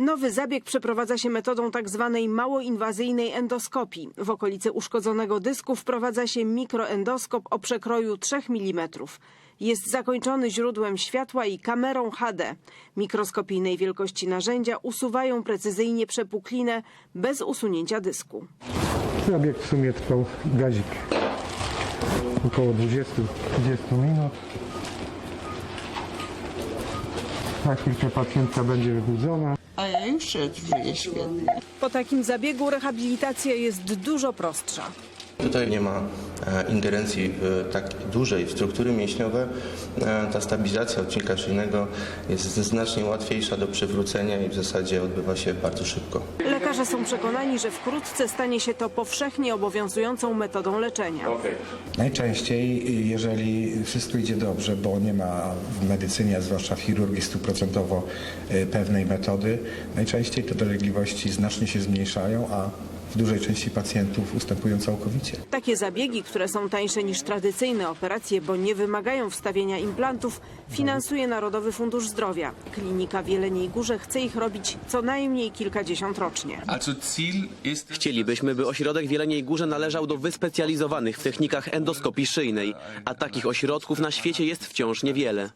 Nowy zabieg przeprowadza się metodą tzw. małoinwazyjnej endoskopii. W okolicy uszkodzonego dysku wprowadza się mikroendoskop o przekroju 3 mm. Jest zakończony źródłem światła i kamerą HD. Mikroskopijnej wielkości narzędzia usuwają precyzyjnie przepuklinę bez usunięcia dysku. Zabieg w sumie trwał gazik około 20-30 minut. Za chwilkę pacjentka będzie wybudzona. A ja już świetnie. Po takim zabiegu rehabilitacja jest dużo prostsza. Tutaj nie ma e, ingerencji w tak dużej w struktury mięśniowe. E, Ta stabilizacja odcinka szyjnego jest znacznie łatwiejsza do przywrócenia i w zasadzie odbywa się bardzo szybko. Lekarze są przekonani, że wkrótce stanie się to powszechnie obowiązującą metodą leczenia. Najczęściej, jeżeli wszystko idzie dobrze, bo nie ma w medycynie, a zwłaszcza w chirurgii stuprocentowo y, pewnej metody, najczęściej te dolegliwości znacznie się zmniejszają, a w dużej części pacjentów ustępują całkowicie. Takie zabiegi, które są tańsze niż tradycyjne operacje, bo nie wymagają wstawienia implantów, finansuje Narodowy Fundusz Zdrowia. Klinika w Jeleniej Górze chce ich robić co najmniej kilkadziesiąt rocznie. Chcielibyśmy, by ośrodek w Jeleniej Górze należał do wyspecjalizowanych w technikach endoskopii szyjnej, a takich ośrodków na świecie jest wciąż niewiele.